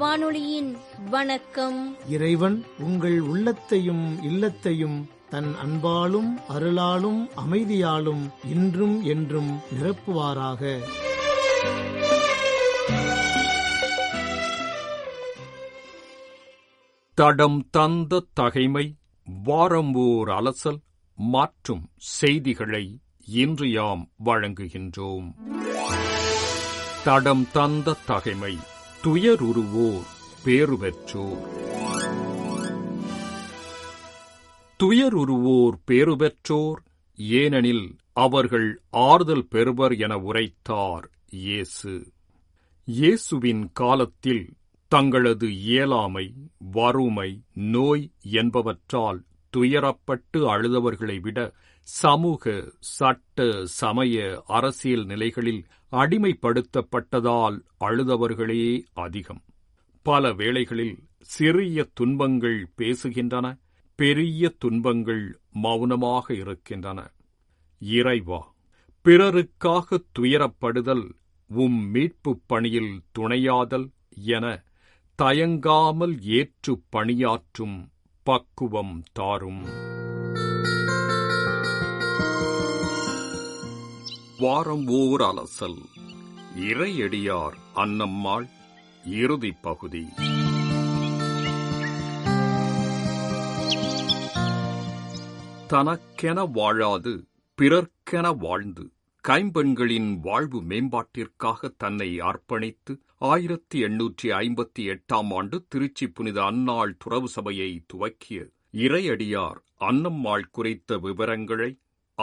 வானொலியின் வணக்கம். இறைவன் உங்கள் உள்ளத்தையும் இல்லத்தையும் தன் அன்பாலும் அருளாலும் அமைதியாலும் இன்றும் என்றும் நிரப்புவாராக. தடம் தந்த தகைமை வாரம் ஓர் அலசல் மாற்றும் செய்திகளை இன்று யாம் வழங்குகின்றோம். தடம் தந்த தகைமை துயருருவோர் பேறு பெற்றோர் துயருருவோர் பேறு பெற்றோர் ஏனெனில் அவர்கள் ஆறுதல் பெறுவர் என உரைத்தார் இயேசு. இயேசுவின் காலத்தில் தங்களது இயலாமை வறுமை நோய் என்பவற்றால் துயரப்பட்டு அழுதவர்களை விட சமூக சட்ட சமய அரசியல் நிலைகளில் அடிமைப்படுத்தப்பட்டதால் அழுதவர்களே அதிகம். பல வேளைகளில் சிறிய துன்பங்கள் பேசுகின்றன பெரிய துன்பங்கள் மௌனமாக இருக்கின்றன. இறைவா பிறருக்காக துயரப்படுதல் உம் மீட்புப் பணியில் துணையாதல் என தயங்காமல் ஏற்று பணியாற்றும் பக்குவம் தாரும். வாரம் ஓர் அலசல். இறையடியார் அன்னம்மாள் இறுதிப் பகுதி. தனக்கென வாழாது பிறர்க்கென வாழ்ந்து கைம்பெண்களின் வாழ்வு மேம்பாட்டிற்காக தன்னை அர்ப்பணித்து ஆயிரத்தி எண்ணூற்றி ஐம்பத்தி எட்டாம் ஆண்டு திருச்சி புனித அன்னாள் துறவு சபையை துவக்கிய இறையடியார் அன்னம்மாள் குறித்த விவரங்களை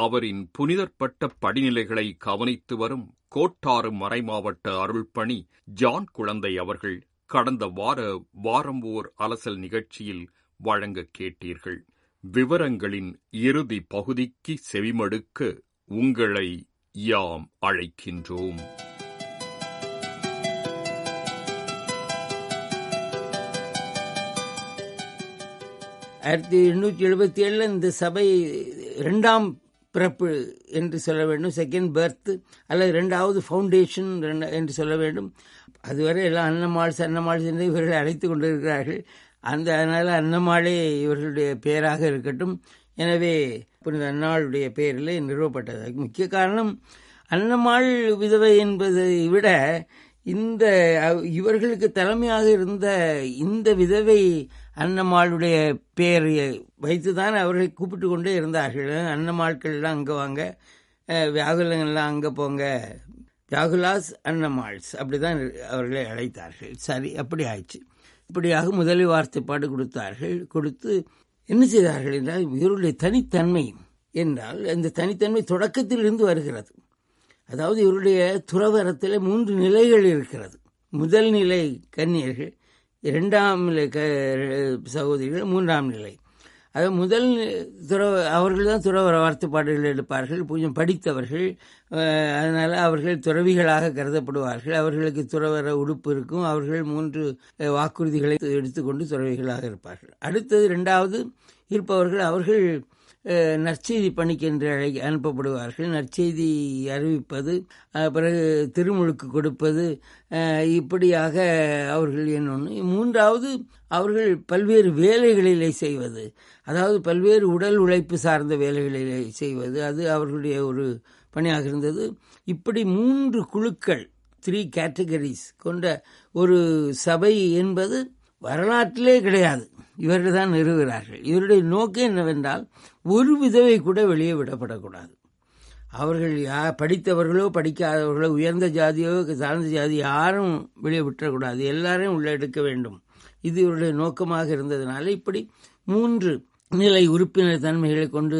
அவரின் புனிதற்பட்ட படிநிலைகளை கவனித்து வரும் கோட்டாறு மறைமாவட்ட அருள்பணி ஜான் குழந்தை அவர்கள் கடந்த வார வாரம் ஓர் அலசல் நிகழ்ச்சியில் வழங்க கேட்டீர்கள். விவரங்களின் இறுதி பகுதிக்கு செவிமடுக்க உங்களை யாம் அழைக்கின்றோம். ஆயிரத்தி எண்ணூற்றி எழுபத்தி ஏழில் இந்த சபை ரெண்டாம் பிறப்பு என்று சொல்ல வேண்டும் செகண்ட் பர்த் அல்லது ரெண்டாவது ஃபவுண்டேஷன் என்று சொல்ல வேண்டும். அதுவரை எல்லாம் அன்னமாள் சன்னமாள் என்று இவர்களை அழைத்து கொண்டிருக்கிறார்கள். அந்த அதனால் அன்னமாளே இவர்களுடைய பெயராக இருக்கட்டும். எனவே புனித அன்னாளுடைய பெயரில் நிறுவப்பட்டது அதுக்கு முக்கிய காரணம் அன்னமாள் விதவை என்பதை விட இந்த இவர்களுக்கு தலைமையாக இருந்த இந்த விதவை அன்னம்மாளுடைய பெயரை வைத்துதான் அவர்களை கூப்பிட்டு கொண்டே இருந்தார்கள். அன்னம்மாள்கள்லாம் அங்கே வாங்க வியாகுலங்கள்லாம் அங்கே போங்க. வியாகுலாஸ் அன்னம்மாள்ஸ் அப்படிதான் அவர்களை அழைத்தார்கள். சரி அப்படி ஆயிடுச்சு. இப்படியாக முதலி வார்த்தைப்பாடு கொடுத்தார்கள். கொடுத்து என்ன செய்தார்கள் என்றால் இவருடைய தனித்தன்மை என்றால் அந்த தனித்தன்மை தொடக்கத்திலிருந்து வருகிறது. அதாவது இவருடைய துறவரத்தில் மூன்று நிலைகள் இருக்கிறது. முதல் நிலை கன்னியர்கள் இரண்டாம் நிலை க சகோதரிகள் மூன்றாம் நிலை. அது முதல் துறவ அவர்கள் தான் துறவர வார்த்தைப்பாடுகள் எடுப்பார்கள். கொஞ்சம் படித்தவர்கள் அதனால் அவர்கள் துறவிகளாக கருதப்படுவார்கள். அவர்களுக்கு துறவர உடுப்பு இருக்கும். அவர்கள் மூன்று வாக்குறுதிகளை எடுத்துக்கொண்டு துறவிகளாக இருப்பார்கள். அடுத்தது ரெண்டாவது இருப்பவர்கள் அவர்கள் நற்செய்தி பணிக்கென்று அழை அனுப்பப்படுவார்கள். நற்செய்தி அறிவிப்பது பிறகு திருமுழுக்கு கொடுப்பது இப்படியாக அவர்கள் என்னொன்று மூன்றாவது அவர்கள் பல்வேறு வேலைகளிலே செய்வது. அதாவது பல்வேறு உடல் உழைப்பு சார்ந்த வேலைகளிலே செய்வது. அது அவர்களுடைய ஒரு பணியாக இருந்தது. இப்படி மூன்று குழுக்கள் த்ரீ கேட்டகரிஸ் கொண்ட ஒரு சபை என்பது வரலாற்றிலே கிடையாது. இவர்கள் தான் நிறுவுகிறார்கள். இவருடைய நோக்கம் என்னவென்றால் ஒரு விதவை கூட வெளியே விடப்படக்கூடாது. அவர்கள் யா படித்தவர்களோ படிக்காதவர்களோ உயர்ந்த ஜாதியோ தாழ்ந்த ஜாதி யாரும் வெளியே விட்டுறக்கூடாது. எல்லாரையும் உள்ளே எடுக்க வேண்டும். இது இவருடைய நோக்கமாக இருந்ததுனால இப்படி மூன்று நிலை உறுப்பினர் தன்மைகளை கொண்டு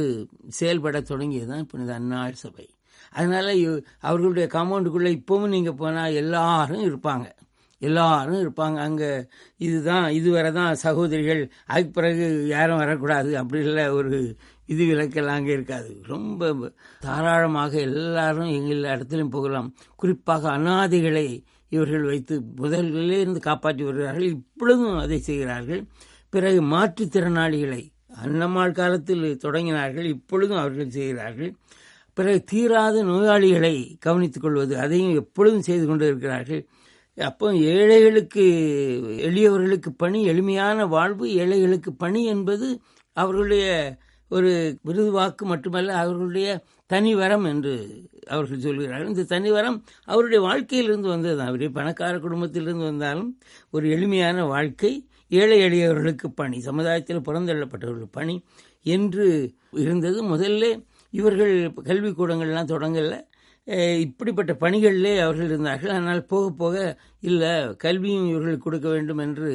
செயல்பட தொடங்கியதுதான் புனித அன்னாள் சபை. அதனால அவர்களுடைய காம்பவுண்டுக்குள்ள இப்போவும் நீங்கள் போனால் எல்லாரும் இருப்பாங்க. எல்லாரும் இருப்பாங்க. அங்கே இதுதான் இதுவரை தான் சகோதரிகள். அதுக்கு பிறகு யாரும் வரக்கூடாது. அப்படி இல்லை ஒரு இது விலக்கெல்லாம் அங்கே இருக்காது. ரொம்ப தாராளமாக எல்லாரும் எங்கள் இடத்துலையும் போகலாம். குறிப்பாக அனாதைகளை இவர்கள் வைத்து முதல்களிலே இருந்து காப்பாற்றி வருகிறார்கள். இப்பொழுதும் அதை செய்கிறார்கள். பிறகு மாற்றுத்திறனாளிகளை அன்னம்மாள் காலத்தில் தொடங்கினார்கள். இப்பொழுதும் அவர்கள் செய்கிறார்கள். பிறகு தீராத நோயாளிகளை கவனித்துக் கொள்வது. அதையும் எப்பொழுதும் செய்து கொண்டு இருக்கிறார்கள் அப்போ ஏழைகளுக்கு எளியவர்களுக்கு பணி எளிமையான வாழ்வு ஏழைகளுக்கு பணி என்பது அவர்களுடைய ஒரு விருதுவாக்கு மட்டுமல்ல அவர்களுடைய தனிவரம் என்று அவர்கள் சொல்கிறார்கள். இந்த தனிவரம் அவருடைய வாழ்க்கையிலிருந்து வந்ததுதான் அவருடைய பணக்கார குடும்பத்திலிருந்து வந்தாலும் ஒரு எளிமையான வாழ்க்கை ஏழை எளியவர்களுக்கு பணி சமுதாயத்தில் புறந்தள்ளப்பட்டவர்களுக்கு பணி என்று இருந்தது. முதல்ல இவர்கள் கல்விக்கூடங்கள்லாம் தொடங்கலை. இப்படிப்பட்ட பணிகளிலே அவர்கள் இருந்தார்கள். ஆனால் போக போக இல்லை கல்வியும் இவர்களுக்கு கொடுக்க வேண்டும் என்று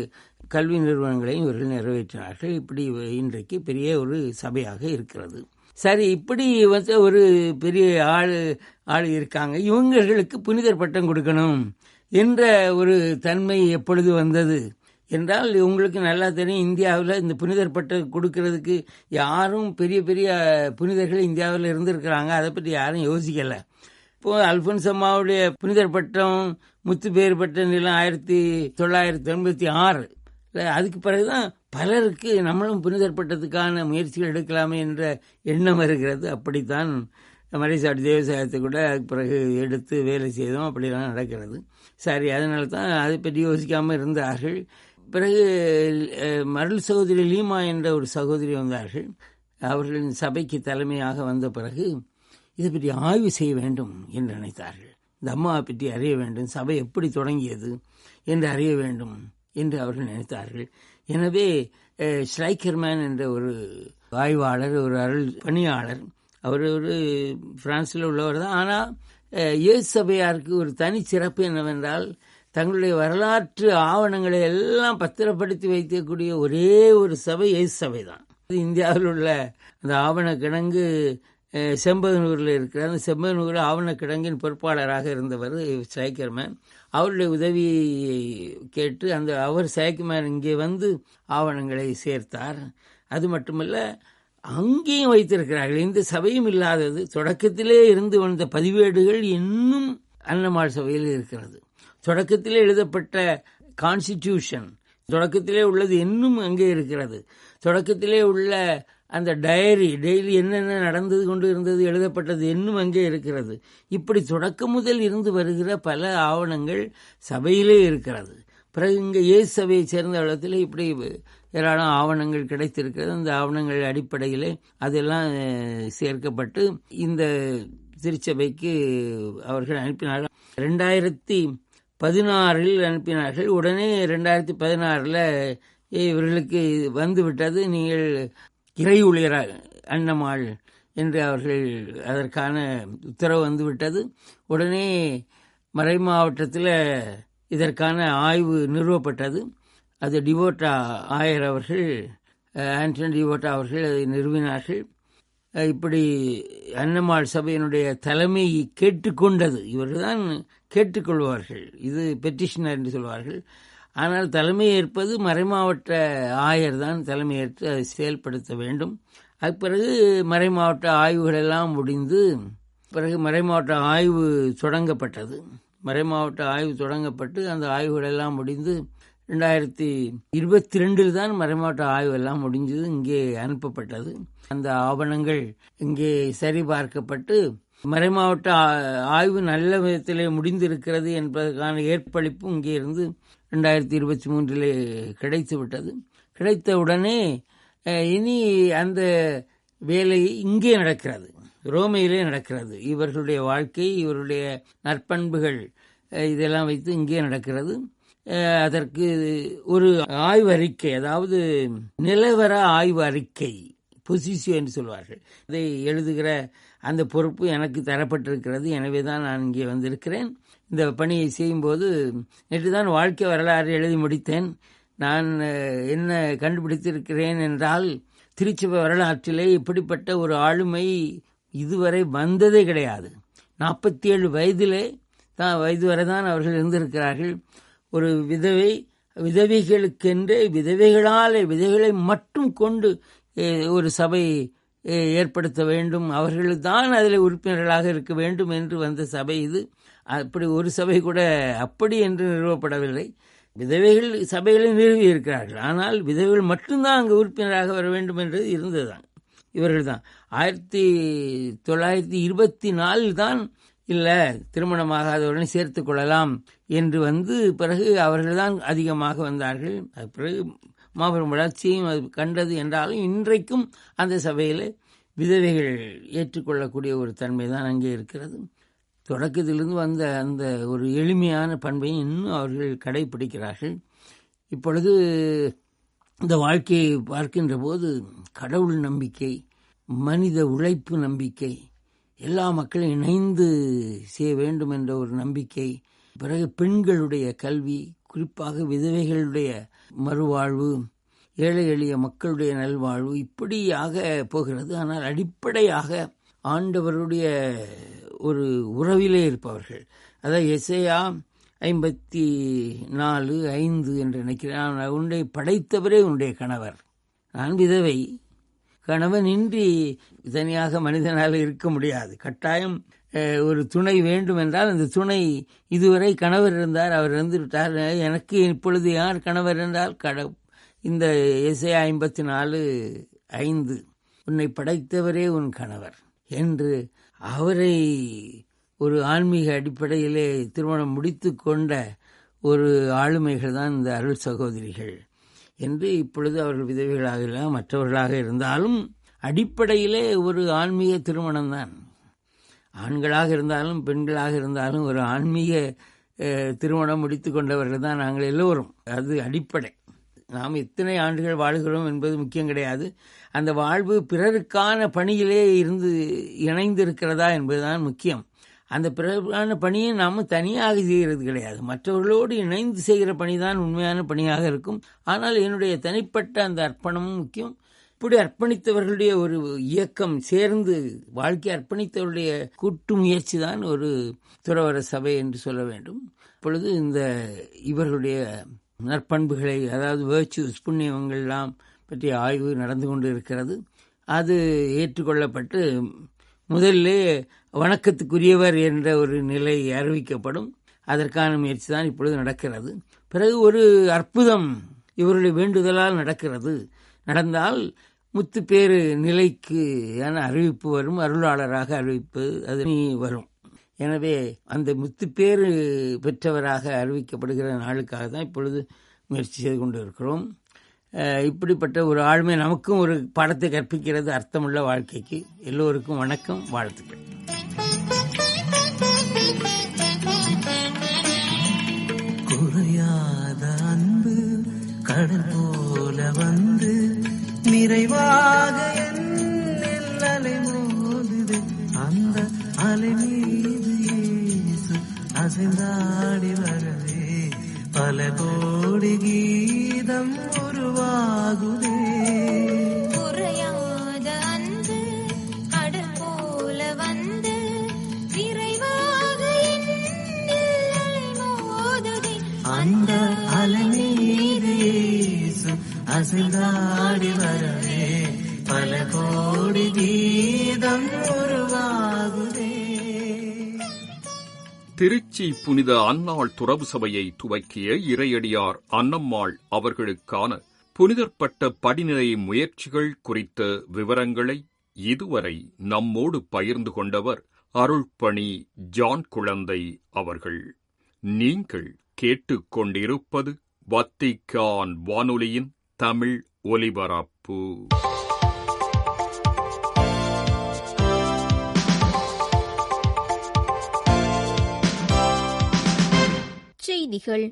கல்வி நிறுவனங்களையும் இவர்கள் நிறைவேற்றினார்கள். இப்படி இன்றைக்கு பெரிய ஒரு சபையாக இருக்கிறது. சரி இப்படி வந்து ஒரு பெரிய ஆள் ஆள் இருக்காங்க. இவங்களுக்கு புனிதர் பட்டம் கொடுக்கணும் என்ற ஒரு தன்மை எப்பொழுது வந்தது? என்றால் உங்களுக்கு நல்லா தெரியும் இந்தியாவில் இந்த புனிதர் பட்டம் கொடுக்கறதுக்கு யாரும் பெரிய பெரிய புனிதர்கள் இந்தியாவில் இருந்திருக்கிறாங்க. அதை பற்றி யாரும் யோசிக்கலை. இப்போ அல்போன்ஸ் அம்மாவுடைய புனிதர் பட்டம் முத்து பேர் பட்ட நிலம் ஆயிரத்தி தொள்ளாயிரத்தி எண்பத்தி ஆறு. அதுக்கு பிறகுதான் பலருக்கு நம்மளும் புனிதர் பட்டத்துக்கான முயற்சிகள் எடுக்கலாமே என்ற எண்ணம் வருகிறது. அப்படித்தான் மறைசாட்டு தேவசாயத்தை கூட அதுக்கு பிறகு எடுத்து வேலை செய்தோம். அப்படிலாம் நடக்கிறது. சரி அதனால தான் அதை பற்றி யோசிக்காமல் இருந்தார்கள். பிறகு மருள் சகோதரி லீமா என்ற ஒரு சகோதரி வந்தார்கள். அவர்களின் சபைக்கு தலைமையாக வந்த பிறகு இதை பற்றி ஆய்வு செய்ய வேண்டும் என்று நினைத்தார்கள். இந்த அம்மாவை பற்றி அறிய வேண்டும். சபை எப்படி தொடங்கியது என்று அறிய வேண்டும் என்று அவர்கள் நினைத்தார்கள். எனவே ஸ்லைக்கர்மேன் என்ற ஒரு ஆய்வாளர் ஒரு அருள் பணியாளர் அவர் ஒரு பிரான்ஸில் உள்ளவர் தான். ஆனால் இயேசு சபையாருக்கு ஒரு தனி சிறப்பு என்னவென்றால் தங்களுடைய வரலாற்று ஆவணங்களை எல்லாம் பத்திரப்படுத்தி வைக்கக்கூடிய ஒரே ஒரு சபை இயேசு சபை தான். இந்தியாவில் உள்ள அந்த ஆவண கிடங்கு செம்பகனூரில் இருக்கிற அந்த செம்பகனூர் ஆவண கிடங்கின் பொறுப்பாளராக இருந்தவர் சைக்கர்மேன் அவருடைய உதவியை கேட்டு அந்த அவர் சைக்கர்மேன் இங்கே வந்து ஆவணங்களை சேர்த்தார். அது மட்டுமல்ல அங்கேயும் வைத்திருக்கிறார்கள். இந்த சபையும் இல்லாதது தொடக்கத்திலே இருந்து வந்த பதிவேடுகள் இன்னும் அன்னமாள் சபையில் இருக்கிறது. தொடக்கத்திலே எழுதப்பட்ட கான்ஸ்டிடியூஷன் தொடக்கத்திலே உள்ளது இன்னும் அங்கே இருக்கிறது. தொடக்கத்திலே உள்ள அந்த டயரி டெய்லி என்னென்ன நடந்தது கொண்டு இருந்தது எழுதப்பட்டது இன்னும் அங்கே இருக்கிறது இப்படி தொடக்கம் முதல் இருந்து வருகிற பல ஆவணங்கள் சபையிலே இருக்கிறது. பிறகு இங்கே இயேசு சபையை சேர்ந்த இடத்துல இப்படி ஏராளம் ஆவணங்கள் கிடைத்திருக்கிறது. அந்த ஆவணங்கள் அடிப்படையில் அதெல்லாம் சேர்க்கப்பட்டு இந்த திருச்சபைக்கு அவர்கள் அனுப்பினார்கள். ரெண்டாயிரத்தி பதினாறில் அனுப்பினார்கள். உடனே ரெண்டாயிரத்தி பதினாறில் இவர்களுக்கு வந்துவிட்டது. நீங்கள் இறை ஊழியர் அன்னமாள் என்று அவர்கள் அதற்கான உத்தரவு வந்துவிட்டது. உடனே மறை மாவட்டத்தில் இதற்கான ஆய்வு நிறுவப்பட்டது. அது டிவோட்டா ஆயர் அவர்கள் ஆண்டனி டிவோட்டா அவர்கள் அதை நிறுவினார்கள். இப்படி அன்னமாள் சபையினுடைய தலைமை கேட்டுக்கொண்டது. இவர்கள்தான் கேட்டுக்கொள்வார்கள். இது பெட்டிஷனர் என்று சொல்வார்கள். ஆனால் தலைமை ஏற்பது மறைமாவட்ட ஆயர் தான் தலைமையேற்று அதை செயல்படுத்த வேண்டும். அது பிறகு மறைமாவட்ட ஆய்வுகளெல்லாம் முடிந்து பிறகு மறைமாவட்ட ஆய்வு தொடங்கப்பட்டது. மறைமாவட்ட ஆய்வு தொடங்கப்பட்டு அந்த ஆய்வுகளெல்லாம் முடிந்து ரெண்டாயிரத்தி இருபத்தி ரெண்டில் தான் மறைமாவட்ட ஆய்வு எல்லாம் முடிஞ்சது இங்கே அனுப்பப்பட்டது. அந்த ஆவணங்கள் இங்கே சரிபார்க்கப்பட்டு மறைமாவட்ட ஆ- ஆய்வு நல்ல விதத்திலே முடிந்திருக்கிறது என்பதற்கான ஏற்பளிப்பு இங்கே இருந்து ரெண்டாயிரத்தி இருபத்தி மூன்றிலே கிடைத்து விட்டது கிடைத்த உடனே இனி அந்த வேலை இங்கே நடக்கிறது. ரோமையிலே நடக்கிறது. இவர்களுடைய வாழ்க்கை இவருடைய நற்பண்புகள் இதெல்லாம் வைத்து இங்கே நடக்கிறது. அதற்கு ஒரு ஆய்வு அறிக்கை அதாவது நிலவர ஆய்வு அறிக்கை பொசிசியோ என்று சொல்வார்கள். இதை எழுதுகிற அந்த பொறுப்பு எனக்கு தரப்பட்டிருக்கிறது. எனவே தான் நான் இங்கே வந்திருக்கிறேன். இந்த பணியை செய்யும்போது நேற்று தான் வாழ்க்கை வரலாறு எழுதி முடித்தேன். நான் என்ன கண்டுபிடித்திருக்கிறேன் என்றால் திருச்சபை வரலாற்றிலே இப்படிப்பட்ட ஒரு ஆளுமை இதுவரை வந்ததே கிடையாது. நாற்பத்தி ஏழு வயதிலே தான் வயது வரை தான் அவர்கள் இருந்திருக்கிறார்கள். ஒரு விதவை விதவைகளுக்கென்றே விதவைகளால் விதவைகளை மட்டும் கொண்டு ஒரு சபை ஏற்படுத்த வேண்டும். அவர்கள் தான் அதில் உறுப்பினர்களாக இருக்க வேண்டும் என்று வந்த சபை இது. அப்படி ஒரு சபை கூட அப்படி என்று நிறுவப்படவில்லை. விதவைகள் சபைகளை நிறுவி இருக்கிறார்கள் ஆனால் விதவைகள் மட்டும்தான் அங்கு உறுப்பினராக வர வேண்டும் என்று இருந்ததுதான். இவர்கள் தான் ஆயிரத்தி தொள்ளாயிரத்தி இருபத்தி நாலில் தான் இல்லை திருமணமாகாதவர்களை சேர்த்து கொள்ளலாம் என்று வந்து பிறகு அவர்கள்தான் அதிகமாக வந்தார்கள். அது பிறகு மாபெரும் வளர்ச்சியும் அது கண்டது என்றாலும் இன்றைக்கும் அந்த சபையில் விதவைகள் ஏற்றுக்கொள்ளக்கூடிய ஒரு தன்மை தான் அங்கே இருக்கிறது. தொடக்கத்திலிருந்து வந்த அந்த ஒரு எளிமையான பண்பையும் இன்னும் அவர்கள் கடைபிடிக்கிறார்கள் இப்பொழுது இந்த வாழ்க்கையை பார்க்கின்ற போது கடவுள் நம்பிக்கை மனித உழைப்பு நம்பிக்கை எல்லா மக்களும் இணைந்து செய்ய வேண்டும் என்ற ஒரு நம்பிக்கை பிறகு பெண்களுடைய கல்வி குறிப்பாக விதவைகளுடைய மறுவாழ்வு ஏழை எளிய மக்களுடைய நல்வாழ்வு இப்படியாக போகிறது. ஆனால் அடிப்படையாக ஆண்டவருடைய ஒரு உறவிலே இருப்பவர்கள். அதாவது எசையா ஐம்பத்தி நாலு ஐந்து என்று நினைக்கிறேன். உன்னை படைத்தவரே உன்னுடைய கணவர். நான் விதவை. கணவனின்றி தனியாக மனிதனால் இருக்க முடியாது. கட்டாயம் ஒரு துணை வேண்டும் என்றால் அந்த துணை இதுவரை கணவர் இருந்தார். அவர் இறந்து விட்டார் எனக்கு இப்பொழுது யார் கணவர் என்றால் கட இந்த இசை ஐம்பத்தி நாலு ஐந்து. உன்னை படைத்தவரே உன் கணவர் என்று அவரை ஒரு ஆன்மீக அடிப்படையிலே திருமணம் முடித்து கொண்ட ஒரு ஆளுமைகள் தான் இந்த அருள் சகோதரிகள். என்று இப்பொழுது அவர்கள் விதவிகளாக இல்லை மற்றவர்களாக இருந்தாலும் அடிப்படையிலே ஒரு ஆன்மீக திருமணம் தான். ஆண்களாக இருந்தாலும் பெண்களாக இருந்தாலும் ஒரு ஆன்மீக திருமணம் முடித்து கொண்டவர்கள் தான் நாங்கள் எல்லோரும். அது அடிப்படை. நாம் எத்தனை ஆண்டுகள் வாழ்கிறோம் என்பது முக்கியம் கிடையாது. அந்த வாழ்வு பிறருக்கான பணியிலே இருந்து இணைந்திருக்கிறதா என்பதுதான் முக்கியம். அந்த பிறருக்கான பணியை நாம் தனியாக செய்கிறது கிடையாது. மற்றவர்களோடு இணைந்து செய்கிற பணி தான் உண்மையான பணியாக இருக்கும். ஆனால் என்னுடைய தனிப்பட்ட அந்த அர்ப்பணமும் முக்கியம். இப்படி அர்ப்பணித்தவர்களுடைய ஒரு இயக்கம் சேர்ந்து வாழ்க்கை அர்ப்பணித்தவருடைய கூட்டு முயற்சி தான் ஒரு துறவர சபை என்று சொல்ல வேண்டும். இப்பொழுது இந்த இவர்களுடைய நற்பண்புகளை அதாவது வேர்ச்சுஸ் புண்ணியங்கள்லாம் பற்றிய ஆய்வு நடந்து கொண்டு இருக்கிறது அது ஏற்றுக்கொள்ளப்பட்டு முதலிலே வணக்கத்துக்குரியவர் என்ற ஒரு நிலை அறிவிக்கப்படும். அதற்கான முயற்சி தான் இப்பொழுது நடக்கிறது. பிறகு ஒரு அற்புதம் இவருடைய வேண்டுதலால் நடக்கிறது. நடந்தால் முத்துப்பேறு நிலைக்கு அறிவிப்பு வரும். அருளாளராக அறிவிப்பு அது வரும். எனவே அந்த முத்துப்பேறு பெற்றவராக அறிவிக்கப்படுகிற நாளுக்காக தான் இப்பொழுது முயற்சி செய்து கொண்டு இருக்கிறோம் இப்படிப்பட்ட ஒரு ஆளுமை நமக்கும் ஒரு பாடத்தை கற்பிக்கிறது அர்த்தமுள்ள வாழ்க்கைக்கு எல்லோருக்கும் வணக்கம் வாழ்த்துக்கள். குறையாத அன்பு கடல் போல வந்து நிறைவாக அலை மோதுது அந்த அலை மீது அசைந்தாடி வரவே. பல போ திருச்சி புனித அன்னாள் துறவு சபையை துவக்கிய இறையடியார் அன்னம்மாள் அவர்களுக்கான புனிதற்பட்ட படிநிலை முயற்சிகள் குறித்த விவரங்களை இதுவரை நம்மோடு பகிர்ந்து கொண்டவர் அருள்பணி ஜான் குழந்தை அவர்கள். நீங்கள் கேட்டுக்கொண்டிருப்பது வத்திக்கான் வானொலியின் தமிழ் ஒலிபரப்பு. செய்திகள்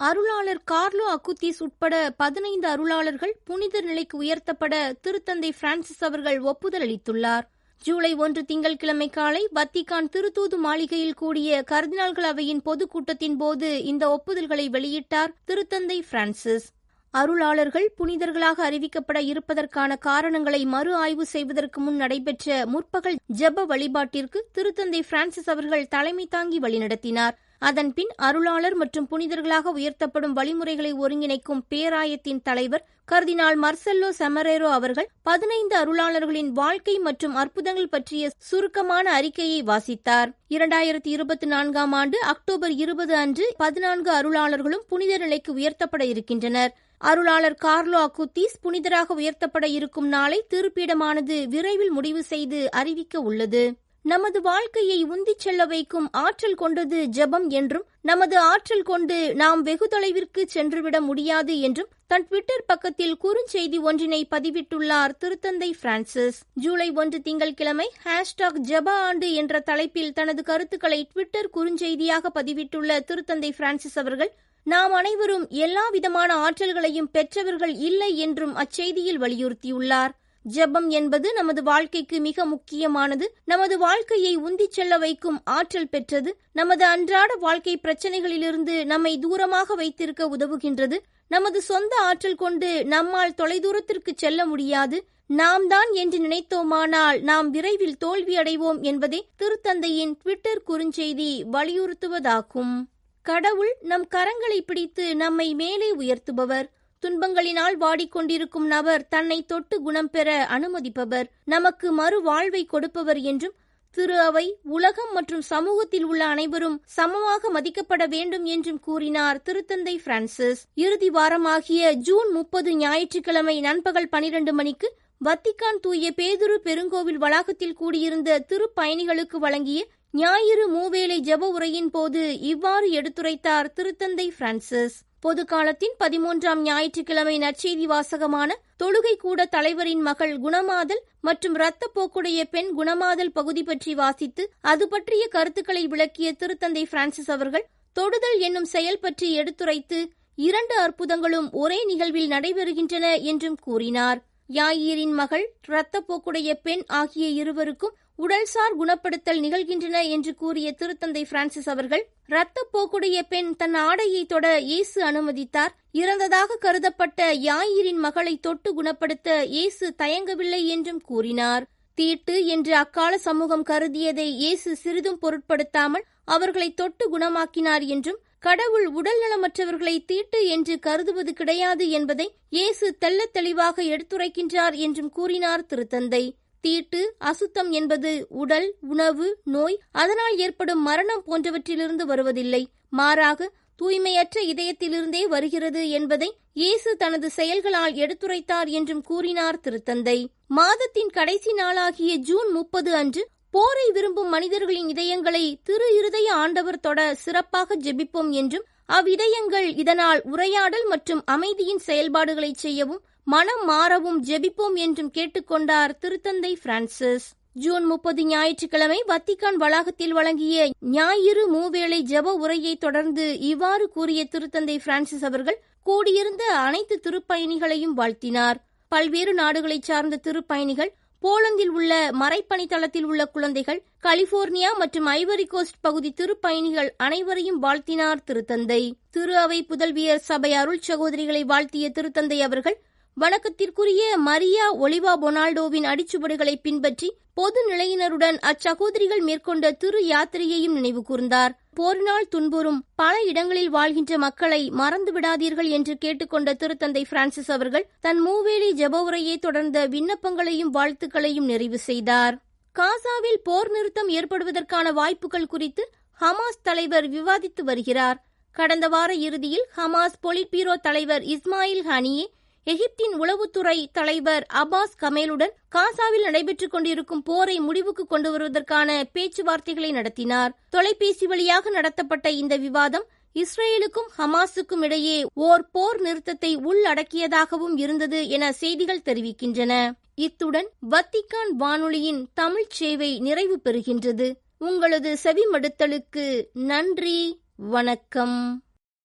அருளாளர் கார்லோ அக்குத்திஸ் உட்பட பதினைந்து அருளாளர்கள் புனித நிலைக்கு உயர்த்தப்பட திருத்தந்தை பிரான்சிஸ் அவர்கள் ஒப்புதல் அளித்துள்ளார். ஜூலை ஒன்று திங்கட்கிழமை காலை வத்திகான் திருத்தூது மாளிகையில் கூடிய கர்தினால்கள் அவையின் பொதுக்கூட்டத்தின் போது இந்த ஒப்புதல்களை வெளியிட்டார் திருத்தந்தை பிரான்சிஸ். அருளாளர்கள் புனிதர்களாக அறிவிக்கப்பட இருப்பதற்கான காரணங்களை மறு ஆய்வு செய்வதற்கு முன் நடைபெற்ற முற்பகல் ஜெப வழிபாட்டிற்கு திருத்தந்தை பிரான்சிஸ் அவர்கள் தலைமை தாங்கி வழிநடத்தினார். அதன்பின் அருளாளர் மற்றும் புனிதர்களாக உயர்த்தப்படும் வழிமுறைகளை ஒருங்கிணைக்கும் பேராயத்தின் தலைவர் கர்தினால் மர்செல்லோ செமரேரோ அவர்கள் பதினைந்து அருளாளர்களின் வாழ்க்கை மற்றும் அற்புதங்கள் பற்றிய சுருக்கமான அறிக்கையை வாசித்தார். இரண்டாயிரத்தி இருபத்தி நான்காம் ஆண்டு அக்டோபர் இருபது அன்று பதினான்கு அருளாளர்களும் புனித நிலைக்கு உயர்த்தப்பட இருக்கின்றனர். அருளாளர் கார்லோ அக்குத்தீஸ் புனிதராக உயர்த்தப்பட இருக்கும் நாளை திருப்பீடமானது விரைவில் முடிவு செய்து அறிவிக்க உள்ளது. நமது வாழ்க்கையை உந்திச் செல்ல வைக்கும் ஆற்றல் கொண்டது ஜெபம் என்றும் நமது ஆற்றல் கொண்டு நாம் வெகு தொலைவிற்கு சென்றுவிட முடியாது என்றும் தன் ட்விட்டர் பக்கத்தில் குறுஞ்செய்தி ஒன்றினை பதிவிட்டுள்ளார் திருத்தந்தை பிரான்சிஸ். ஜூலை ஒன்று திங்கள்கிழமை ஹேஷ்டாக் ஜெப ஆண்டு என்ற தலைப்பில் தனது கருத்துக்களை ட்விட்டர் குறுஞ்செய்தியாக பதிவிட்டுள்ள திருத்தந்தை பிரான்சிஸ் அவர்கள் நாம் அனைவரும் எல்லா விதமான ஆற்றல்களையும் பெற்றவர்கள் இல்லை என்றும் அச்செய்தியில் வலியுறுத்தியுள்ளார். ஜெபம் என்பது நமது வாழ்க்கைக்கு மிக முக்கியமானது. நமது வாழ்க்கையை உந்திச் செல்ல வைக்கும் ஆற்றல் பெற்றது. நமது அன்றாட வாழ்க்கை பிரச்சனைகளிலிருந்து நம்மை தூரமாக வைத்திருக்க உதவுகின்றது. நமது சொந்த ஆற்றல் கொண்டு நம்மால் தொலைதூரத்திற்கு செல்ல முடியாது. நாம் தான் என்று நினைத்தோமானால் நாம் விரைவில் தோல்வியடைவோம் என்பதே திருத்தந்தையின் ட்விட்டர் குறுஞ்செய்தி வலியுறுத்துவதாகும். கடவுள் நம் கரங்களை பிடித்து நம்மை மேலே உயர்த்துபவர். துன்பங்களினால் வாடிக்கொண்டிருக்கும் நபர் தன்னை தொட்டு குணம் பெற அனுமதிப்பவர். நமக்கு மறு வாழ்வை கொடுப்பவர் என்றும் திரு அவை உலகம் மற்றும் சமூகத்தில் உள்ள அனைவரும் சமமாக மதிக்கப்பட வேண்டும் என்றும் கூறினார் திருத்தந்தை பிரான்சிஸ். இறுதி வாரமாகிய ஜூன் முப்பது ஞாயிற்றுக்கிழமை நண்பகல் பனிரெண்டு மணிக்கு வத்திக்கான் தூய பேதுரு பெருங்கோவில் வளாகத்தில் கூடியிருந்த திருப்பயணிகளுக்கு வழங்கிய ஞாயிறு மூவேளை ஜப உரையின் போது இவ்வாறு எடுத்துரைத்தார் திருத்தந்தை பிரான்சிஸ். பொது காலத்தின் பதிமூன்றாம் ஞாயிற்றுக்கிழமை நற்செய்தி வாசகமான தொழுகை கூட தலைவரின் மகள் குணமாதல் மற்றும் இரத்த போக்குடைய பெண் குணமாதல் பகுதி பற்றி வாசித்து அது பற்றிய கருத்துக்களை விளக்கிய திருத்தந்தை பிரான்சிஸ் அவர்கள் தொடுதல் என்னும் செயல் பற்றி எடுத்துரைத்து இரண்டு அற்புதங்களும் ஒரே நிகழ்வில் நடைபெறுகின்றன என்றும் கூறினார். யாயீரின் மகள் இரத்தப்போக்குடைய பெண் ஆகிய இருவருக்கும் உடல்சார் குணப்படுத்தல் நிகழ்கின்றன என்று கூறிய திருத்தந்தை பிரான்சிஸ் அவர்கள் இரத்தப்போக்குடைய பெண் தன் ஆடையை தொட இயேசு அனுமதித்தார். இறந்ததாக கருதப்பட்ட யாயிரின் மகளை தொட்டு குணப்படுத்த இயேசு தயங்கவில்லை என்றும் கூறினார். தீட்டு என்று அக்கால சமூகம் கருதியதை இயேசு சிறிதும் பொருட்படுத்தாமல் அவர்களை தொட்டு குணமாக்கினார் என்றும் கடவுள் உடல் நலமற்றவர்களை தீட்டு என்று கருதுவது கிடையாது என்பதை இயேசு தெள்ளத் தெளிவாக எடுத்துரைக்கின்றார் என்றும் கூறினார் திருத்தந்தை. தீட்டு அசுத்தம் என்பது உடல் உணவு நோய் அதனால் ஏற்படும் மரணம் போன்றவற்றிலிருந்து வருவதில்லை. மாறாக தூய்மையற்ற இதயத்திலிருந்தே வருகிறது என்பதை இயேசு தனது செயல்களால் எடுத்துரைத்தார் என்றும் கூறினார் திருத்தந்தை. மாதத்தின் கடைசி நாளாகிய ஜூன் முப்பது அன்று போரை விரும்பும் மனிதர்களின் இதயங்களை திரு இருதய ஆண்டவர் தொட சிறப்பாக ஜெபிப்போம் என்றும் அவ்விதயங்கள் இதனால் உரையாடல் மற்றும் அமைதியின் செயல்பாடுகளை செய்யவும் மனம் மாறவும் ஜெபிப்போம் என்றும் கேட்டுக்கொண்டார் திருத்தந்தை பிரான்சிஸ். ஜூன் முப்பது ஞாயிற்றுக்கிழமை வத்திக்கான் வளாகத்தில் வழங்கிய ஞாயிறு மூவேளை ஜப உரையை தொடர்ந்து இவ்வாறு கூறிய திருத்தந்தை பிரான்சிஸ் அவர்கள் கூடியிருந்த அனைத்து திருப்பயணிகளையும் வாழ்த்தினார். பல்வேறு நாடுகளைச் சார்ந்த திருப்பயணிகள் போலந்தில் உள்ள மறைப்பணித்தளத்தில் உள்ள குழந்தைகள் கலிபோர்னியா மற்றும் ஐவரி கோஸ்ட் பகுதி திருப்பயணிகள் அனைவரையும் வாழ்த்தினார் திருத்தந்தை. திரு அவை புதல்வியர் சபை அருள் சகோதரிகளை வாழ்த்திய திருத்தந்தை அவர்கள் வணக்கத்திற்குரிய மரியா ஒலிவா பொனால்டோவின் அடிச்சுவடுகளை பின்பற்றி பொது நிலையினருடன் அச்சகோதரிகள் மேற்கொண்ட திரு யாத்திரையையும் நினைவு கூர்ந்தார். போரினால் துன்புறும் பல இடங்களில் வாழ்கின்ற மக்களை மறந்து விடாதீர்கள் என்று கேட்டுக்கொண்ட திருத்தந்தை பிரான்சிஸ் அவர்கள் தன் மூவேலி ஜெப உரையை தொடர்ந்த விண்ணப்பங்களையும் வாழ்த்துக்களையும் நிறைவு செய்தார். காசாவில் போர் நிறுத்தம் ஏற்படுவதற்கான வாய்ப்புகள் குறித்து ஹமாஸ் தலைவர் விவாதித்து வருகிறார். கடந்த வார இறுதியில் ஹமாஸ் பொலிட்பீரோ தலைவர் இஸ்மாயில் ஹனியே எகிப்தின் உளவுத்துறை தலைவர் அபாஸ் கமேலுடன் காசாவில் நடைபெற்றுக் கொண்டிருக்கும் போரை முடிவுக்கு கொண்டு வருவதற்கான பேச்சுவார்த்தைகளை நடத்தினார். தொலைபேசி வழியாக நடத்தப்பட்ட இந்த விவாதம் இஸ்ரேலுக்கும் ஹமாஸுக்கும் இடையே ஓர் போர் நிறுத்தத்தை உள்ளடக்கியதாகவும் இருந்தது என செய்திகள் தெரிவிக்கின்றன. இத்துடன் வத்திக்கான் வானொலியின் தமிழ்ச் சேவை நிறைவு பெறுகின்றது. உங்களது செவிமடுத்தலுக்கு நன்றி வணக்கம்.